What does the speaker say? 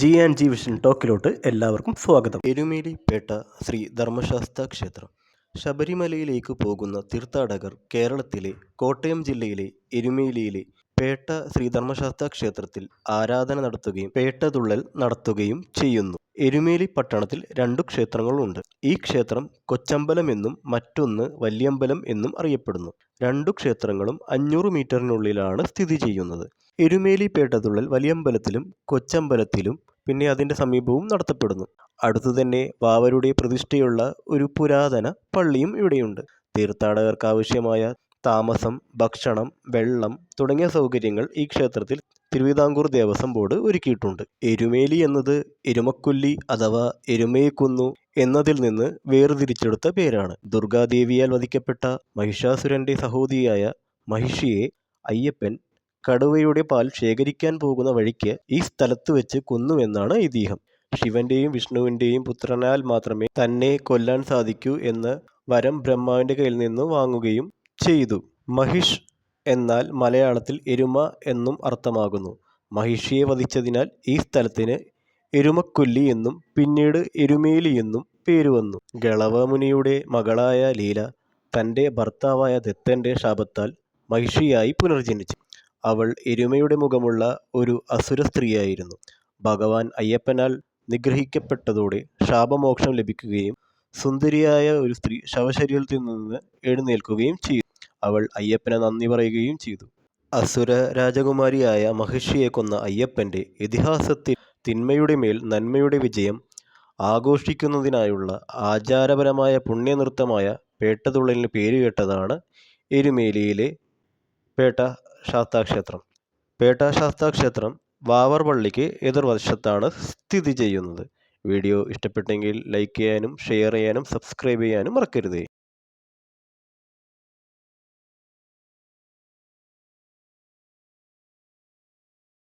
G and G vision ടോക്കിലോട്ട് എല്ലാവർക്കും സ്വാഗതം. എരുമേലിപ്പേട്ട ശ്രീ ധർമ്മശാസ്ത്ര ക്ഷേത്രം. ശബരിമലയിലേക്ക് പോകുന്ന തീർത്ഥാടകർ കേരളത്തിലെ കോട്ടയം ജില്ലയിലെ എരുമേലിയിലെ പേട്ട ശ്രീധർമ്മശാസ്ത്ര ക്ഷേത്രത്തിൽ ആരാധന നടത്തുകയും പേട്ടതുള്ളൽ നടത്തുകയും ചെയ്യുന്നു. എരുമേലി പട്ടണത്തിൽ രണ്ടു ക്ഷേത്രങ്ങളുണ്ട്. ഈ ക്ഷേത്രം കൊച്ചമ്പലം എന്നും മറ്റൊന്ന് വല്യമ്പലം എന്നും അറിയപ്പെടുന്നു. രണ്ടു ക്ഷേത്രങ്ങളും അഞ്ഞൂറ് മീറ്ററിനുള്ളിലാണ് സ്ഥിതി ചെയ്യുന്നത്. എരുമേലി പേട്ടതുള്ളൽ വലിയമ്പലത്തിലും കൊച്ചമ്പലത്തിലും പിന്നെ അതിന്റെ സമീപവും നടത്തപ്പെടുന്നു. അടുത്തു തന്നെ വാവരുടെ പ്രതിഷ്ഠയുള്ള ഒരു പുരാതന പള്ളിയും ഇവിടെയുണ്ട്. തീർത്ഥാടകർക്ക് ആവശ്യമായ താമസം ഭക്ഷണം വെള്ളം തുടങ്ങിയ സൗകര്യങ്ങൾ ഈ ക്ഷേത്രത്തിൽ തിരുവിതാംകൂർ ദേവസ്വം ബോർഡ് ഒരുക്കിയിട്ടുണ്ട്. എരുമേലി എന്നത് എരുമക്കൊല്ലി അഥവാ എരുമേക്കുന്നു എന്നതിൽ നിന്ന് വേർതിരിച്ചെടുത്ത പേരാണ്. ദുർഗാദേവിയാൽ വധിക്കപ്പെട്ട മഹിഷാസുരന്റെ സഹോദരിയായ മഹിഷിയെ അയ്യപ്പൻ കടുവയുടെ പാൽ ശേഖരിക്കാൻ പോകുന്ന വഴിക്ക് ഈ സ്ഥലത്ത് വെച്ച് കൊന്നുവെന്നാണ് ഐതിഹ്യം. ശിവന്റെയും വിഷ്ണുവിന്റെയും പുത്രനാൽ മാത്രമേ തന്നെ കൊല്ലാൻ സാധിക്കൂ എന്ന് വരം ബ്രഹ്മാവിന്റെ കയ്യിൽ നിന്ന് വാങ്ങുകയും ചെയ്തു. മഹിഷ് എന്നാൽ മലയാളത്തിൽ എരുമ എന്നും അർത്ഥമാകുന്നു. മഹിഷിയെ വധിച്ചതിനാൽ ഈ സ്ഥലത്തിന് എരുമക്കൊല്ലി എന്നും പിന്നീട് എരുമേലി എന്നും പേര് വന്നു. ഗളവമുനിയുടെ മകളായ ലീല തന്റെ ഭർത്താവായ ദത്തന്റെ ശാപത്താൽ മഹിഷിയായി പുനർജനിച്ചു. അവൾ എരുമയുടെ മുഖമുള്ള ഒരു അസുര സ്ത്രീയായിരുന്നു. ഭഗവാൻ അയ്യപ്പനാൽ നിഗ്രഹിക്കപ്പെട്ടതോടെ ശാപമോക്ഷം ലഭിക്കുകയും സുന്ദരിയായ ഒരു സ്ത്രീ ശവശരീരത്തിൽ നിന്ന് എഴുന്നേൽക്കുകയും ചെയ്തു. അവൾ അയ്യപ്പനെ നന്ദി പറയുകയും ചെയ്തു. അസുര രാജകുമാരിയായ മഹിഷിയെ കൊന്ന അയ്യപ്പന്റെ ഇതിഹാസത്തിൽ തിന്മയുടെ മേൽ നന്മയുടെ വിജയം ആഘോഷിക്കുന്നതിനായുള്ള ആചാരപരമായ പുണ്യനൃത്തമായ പേട്ടതുള്ളലിന് പേരുകേട്ടതാണ് എരുമേലിയിലെ പേട്ട ശാസ്താക്ഷേത്രം. പേട്ട ശാസ്താക്ഷേത്രം വാവർ പള്ളിക്ക് എതിർവശത്താണ് സ്ഥിതി ചെയ്യുന്നത്. വീഡിയോ ഇഷ്ടപ്പെട്ടെങ്കിൽ ലൈക്ക് ചെയ്യാനും ഷെയർ ചെയ്യാനും സബ്സ്ക്രൈബ് ചെയ്യാനും മറക്കരുത്.